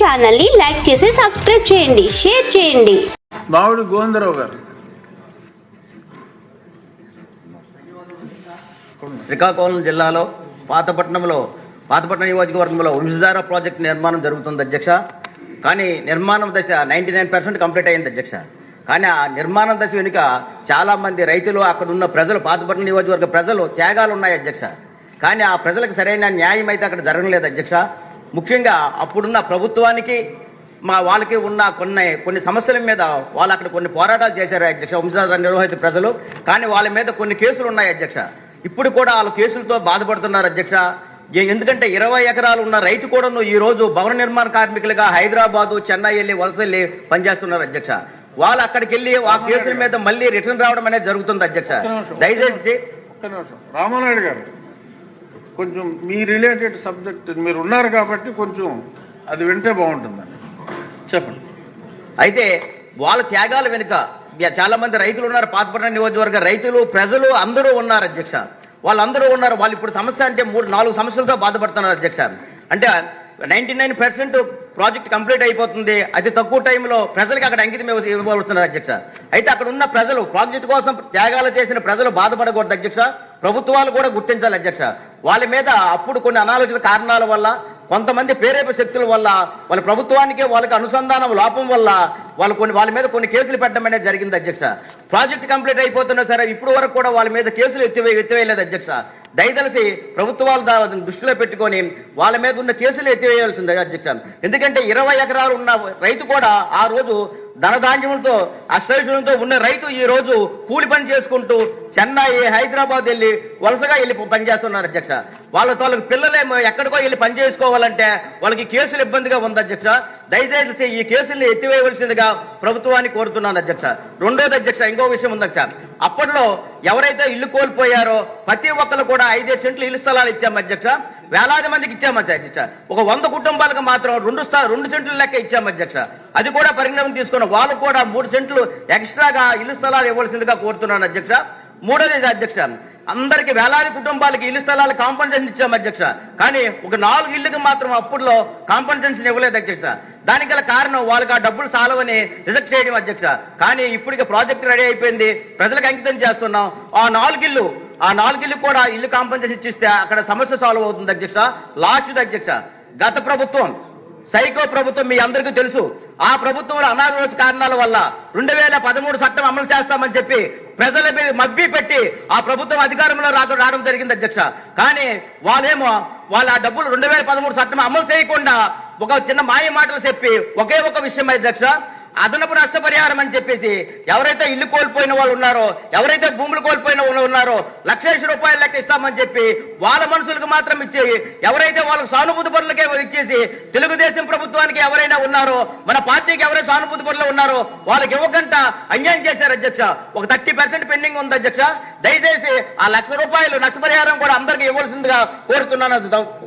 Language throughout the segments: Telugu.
ఛానల్ని లైక్ చేసి సబ్స్క్రైబ్ చేయండి షేర్ చేయండి. మామిడి గోవిందరావు గారు. శ్రీకాకుళం జిల్లాలో పాతపట్నంలో పాతపట్నం నియోజకవర్గంలో వంశధార ప్రాజెక్ట్ నిర్మాణం జరుగుతుంది అధ్యక్ష. కానీ నిర్మాణం దశ నైంటీ నైన్ పర్సెంట్ కంప్లీట్ అయింది అధ్యక్ష. కానీ ఆ నిర్మాణం దశ వెనుక చాలామంది రైతులు అక్కడ ఉన్న ప్రజలు పాతపట్నం నియోజకవర్గ ప్రజలు త్యాగాలు ఉన్నాయి అధ్యక్ష. కానీ ఆ ప్రజలకు సరైన న్యాయం అయితే అక్కడ జరగలేదు అధ్యక్ష. ముఖ్యంగా అప్పుడున్న ప్రభుత్వానికి మా వాళ్ళకి ఉన్న కొన్ని కొన్ని సమస్యల మీద వాళ్ళు అక్కడ కొన్ని పోరాటాలు చేశారు అధ్యక్ష. వంశధార నిర్వహిత ప్రజలు. కానీ వాళ్ళ మీద కొన్ని కేసులు ఉన్నాయి అధ్యక్ష. ఇప్పుడు కూడా వాళ్ళ కేసులతో బాధపడుతున్నారు అధ్యక్ష. ఎందుకంటే ఇరవై ఎకరాలు ఉన్న రైతు కూడా ఈ రోజు భవన నిర్మాణ కార్మికులుగా హైదరాబాదు చెన్నై వెళ్ళి వలస వెళ్ళి పనిచేస్తున్నారు అధ్యక్ష. వాళ్ళు అక్కడికి వెళ్ళి ఆ కేసుల మీద మళ్ళీ రిటర్న్ రావడం అనేది జరుగుతుంది అధ్యక్ష. దయచేసి రామానాయుడు గారు కొంచెం మీ రిలేటెడ్ సబ్జెక్ట్ మీరు ఉన్నారు కాబట్టి కొంచెం అది వింటే బాగుంటుందండి. చెప్పండి. అయితే వాళ్ళ త్యాగాల వెనుక యా- చాలా మంది రైతులు ఉన్నారు పాతపట్నం నియోజకవర్గ రైతులు ప్రజలు అందరూ ఉన్నారు అధ్యక్ష. వాళ్ళందరూ ఉన్నారు వాళ్ళు ఇప్పుడు సమస్య అంటే మూడు నాలుగు సమస్యలతో బాధపడుతున్నారు అధ్యక్ష. అంటే ninety nine percent project complete అయిపోతుంది అతి తక్కువ టైంలో ప్రజలకు అక్కడ అంకితం ఇవ్వ- ఇవ్వబడుతున్నారు అధ్యక్ష. అయితే అక్కడ ఉన్న ప్రజలు ప్రాజెక్ట్ కోసం త్యాగాలు చేసిన ప్రజలు బాధపడకూడదు అధ్యక్ష. ప్రభుత్వాలు కూడా గుర్తించాలి అధ్యక్ష. వాళ్ళ మీద అప్పుడు కొన్ని అనాలోచిత కారణాల వల్ల కొంతమంది ప్రేరేప శక్తుల వల్ల వాళ్ళ ప్రభుత్వానికి వాళ్ళకి అనుసంధానం లోపం వల్ల వాళ్ళు కొన్ని వాళ్ళ మీద కొన్ని కేసులు పెట్టడం అనేది జరిగింది అధ్యక్ష. ప్రాజెక్ట్ కంప్లీట్ అయిపోతున్నా సరే ఇప్పుడు వరకు కూడా వాళ్ళ మీద కేసులు ఎత్తివే ఎత్తివేయలేదు అధ్యక్ష. దయదలిసి ప్రభుత్వాలు దృష్టిలో పెట్టుకొని వాళ్ళ మీద ఉన్న కేసులు ఎత్తివేయాల్సిందే అధ్యక్ష. ఎందుకంటే ఇరవై ఎకరాలు ఉన్న రైతు కూడా ఆ రోజు ధనధాన్యములతో అష్టైశ్వర్యంతో ఉన్న రైతు ఈ రోజు కూలి పని చేసుకుంటూ చెన్నై హైదరాబాద్ వెళ్ళి వలసగా వెళ్ళి పనిచేస్తున్నారు అధ్యక్ష. వాళ్ళ వాళ్ళకి పిల్లలేమో ఎక్కడికో వెళ్ళి పని చేసుకోవాలంటే వాళ్ళకి కేసులు ఇబ్బందిగా ఉంది అధ్యక్ష. దయచేసి ఈ కేసుల్ని ఎత్తివేయవలసిందిగా ప్రభుత్వాన్ని కోరుతున్నాను అధ్యక్ష. రెండోది అధ్యక్ష ఇంకో విషయం ఉంది అధ్యక్ష. అప్పట్లో ఎవరైతే ఇల్లు కోల్పోయారో ప్రతి ఒక్కరు కూడా ఐదేసి సెంట్లు ఇల్లు స్థలాలు ఇచ్చాము అధ్యక్ష. వేలాది మందికి ఇచ్చాము అధ్యక్ష. ఒక వంద కుటుంబాలకు మాత్రం రెండు స్థా రెండు సెంట్లు లెక్క ఇచ్చాము అధ్యక్ష. అది కూడా పరిణామం తీసుకున్న వాళ్ళు కూడా మూడు సెంట్లు ఎక్స్ట్రాగా ఇల్లు స్థలాలు ఇవ్వాల్సిందిగా కోరుతున్నాను అధ్యక్ష. మూడోది అధ్యక్ష? అందరికి వేలాది కుటుంబాలకి ఇల్లు స్థలాలు కాంపన్సేషన్ ఇచ్చాము అధ్యక్ష. కానీ ఒక నాలుగు ఇళ్ళకి మాత్రం అప్పుడులో కాంపన్సేషన్ ఇవ్వలేదు అధ్యక్ష. దానికి గల కారణం వాళ్ళకి ఆ డబ్బులు సాలవని రిజెక్ట్ చేయడం అధ్యక్ష. కానీ ఇప్పటికి ప్రాజెక్ట్ రెడీ అయిపోయింది. ప్రజలకు అంకితం చేస్తున్నాం. ఆ నాలుగు ఇల్లు ఆ నాలుగు ఇల్లు కూడా ఇల్లు కాంపెన్సేషన్ ఇచ్చిస్తే అక్కడ సమస్య సాల్వ్ అవుతుంది అధ్యక్ష. లాస్ట్ అధ్యక్ష గత ప్రభుత్వం సైకో ప్రభుత్వం మీ అందరికీ తెలుసు. ఆ ప్రభుత్వంలో అనారోగ్య కారణాల వల్ల రెండు వేల పదమూడు చట్టం అమలు చేస్తామని చెప్పి ప్రజల మబ్బి పెట్టి ఆ ప్రభుత్వం అధికారంలో రాక రావడం జరిగింది అధ్యక్ష. కానీ వాళ్ళేమో వాళ్ళ ఆ డబ్బులు రెండు వేల పదమూడు చట్టం అమలు చేయకుండా ఒక చిన్న మాయ మాటలు చెప్పి ఒకే ఒక విషయం అధ్యక్ష. అదనపు నష్టపరిహారం అని చెప్పేసి ఎవరైతే ఇల్లు కోల్పోయిన వాళ్ళు ఉన్నారో ఎవరైతే భూములు కోల్పోయిన వాళ్ళు ఉన్నారో లక్షేసి రూపాయలు లెక్క ఇస్తామని చెప్పి వాళ్ళ మనుషులకు మాత్రం ఇచ్చేవి ఎవరైతే వాళ్ళ సానుభూతి పనులకే ఇచ్చేసి తెలుగుదేశం ప్రభుత్వానికి ఎవరైనా ఉన్నారో మన పార్టీకి ఎవరైతే సానుభూతి పనులు ఉన్నారో వాళ్ళకి ఇవ్వకుండా అన్యాయం చేశారు అధ్యక్ష. ఒక థర్టీ పర్సెంట్ పెండింగ్ ఉంది అధ్యక్ష. దయచేసి ఆ లక్ష రూపాయలు నష్టపరిహారం కూడా అందరికీ ఇవ్వాల్సిందిగా కోరుతున్నాను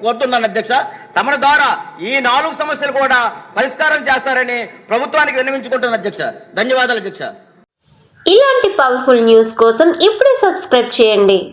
కోరుతున్నాను అధ్యక్ష. తమ ద్వారా ఈ నాలుగు సమస్యలు కూడా పరిష్కారం చేస్తారని ప్రభుత్వానికి విన్నవించుకుంటున్నాను అధ్యక్ష. ధన్యవాదాలు అధ్యక్ష. ఇలాంటి పవర్ఫుల్ న్యూస్ కోసం ఇప్పుడే సబ్స్క్రైబ్ చేయండి.